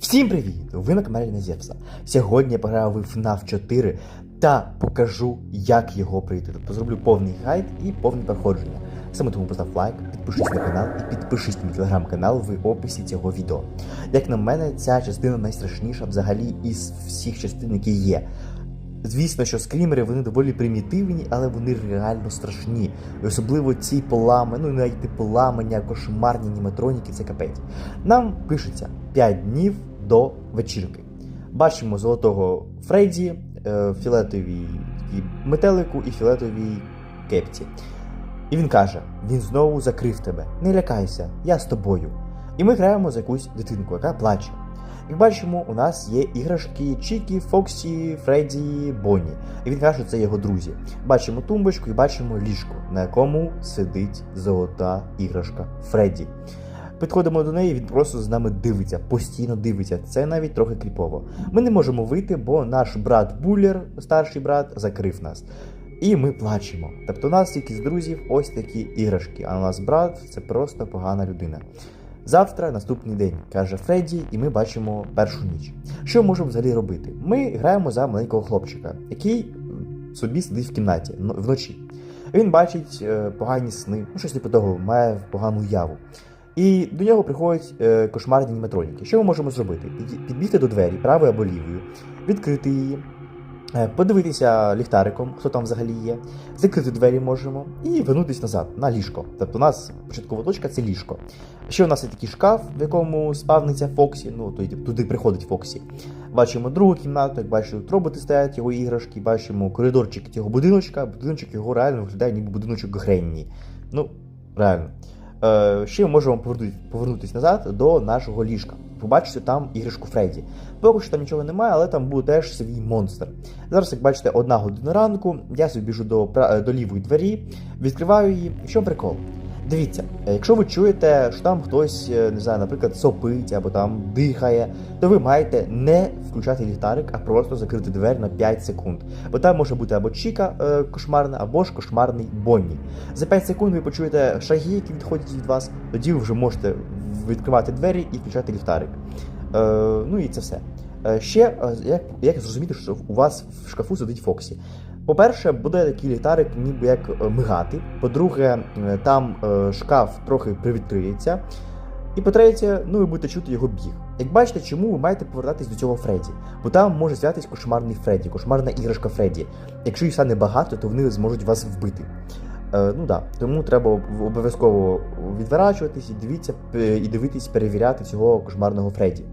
Всім привіт! Ви на каналі Назєвса. Сьогодні я пограю в FNAF 4 та покажу, як його пройти. Тобто зроблю повний гайд і повне проходження. Саме тому постав лайк, підпишись на канал і підпишись на мій телеграм-канал в описі цього відео. Як на мене, ця частина найстрашніша взагалі із всіх частин, які є. Звісно, що скрімери вони доволі примітивні, але вони реально страшні. І особливо ці полами, ну і навіть поламання, кошмарні аніматроніки, це капець. Нам пишеться 5 днів до вечірки. Бачимо золотого Фредді, е, фіолетовій такій метелику і фіолетовій кепці. І він каже: він знову закрив тебе. Не лякайся, я з тобою. І ми граємо за якусь дитинку, яка плаче. Як бачимо, у нас є іграшки Чікі, Фоксі, Фредді, Бонні. І він каже, що це його друзі. Бачимо тумбочку і бачимо ліжко, на якому сидить золота іграшка Фредді. Підходимо до неї, він просто з нами дивиться, постійно дивиться. Це навіть трохи кріпово. Ми не можемо вийти, бо наш брат Буллер, старший брат, закрив нас. І ми плачемо. Тобто у нас тільки з друзів ось такі іграшки, а у нас брат це просто погана людина. Завтра наступний день, каже Фредді, і ми бачимо першу ніч. Що можемо взагалі робити? Ми граємо за маленького хлопчика, який собі сидить в кімнаті вночі. Він бачить е, погані сни, ну щось типу того, має погану уяву. І до нього приходять е, кошмарні аніматроніки. Що ми можемо зробити? Підбігти до двері правою або лівою, відкрити її, е, подивитися ліхтариком, хто там взагалі є, закрити двері можемо і вернутися назад на ліжко. Тобто у нас початкова точка це ліжко. Ще у нас є такий шкаф, в якому спавниться Фоксі, ну туди, приходить Фоксі. Бачимо другу кімнату, як бачимо, роботи стоять, його іграшки, бачимо коридорчик цього будиночка. Будиночок його реально виглядає, ніби будиночок Гренні. Ну, реально. Е, ще ми можемо повернутися назад до нашого ліжка. Побачити там іграшку Фредді. Поки що там нічого немає, але там буде теж свій монстр. Зараз, як бачите, одна година ранку, я собі біжу до, до лівої двері, відкриваю її. В чому прикол? Дивіться, е, якщо ви чуєте, що там хтось, е, не знаю, наприклад, сопить або там дихає, то ви маєте не включати ліхтарик, а просто закрити двері на 5 секунд. Бо там може бути або Чіка е, кошмарна, або ж кошмарний Бонні. За 5 секунд ви почуєте шаги, які відходять від вас, тоді ви вже можете відкривати двері і включати ліхтарик. Е, ну і це все. Е, ще як, як зрозуміти, що у вас в шкафу сидить Фоксі? По-перше, буде такий ліхтарик, ніби як е, мигати. По-друге, е, там е, шкаф трохи привідкриється. І по-третє, ну ви будете чути його біг. Як бачите, чому ви маєте повертатись до цього Фредді? Бо там може з'явитись кошмарний Фредді, кошмарна іграшка Фредді. Якщо їх стане багато, то вони зможуть вас вбити. Е, ну да, тому треба обов'язково відворачуватись і дивіться і дивитись, перевіряти цього кошмарного Фредді.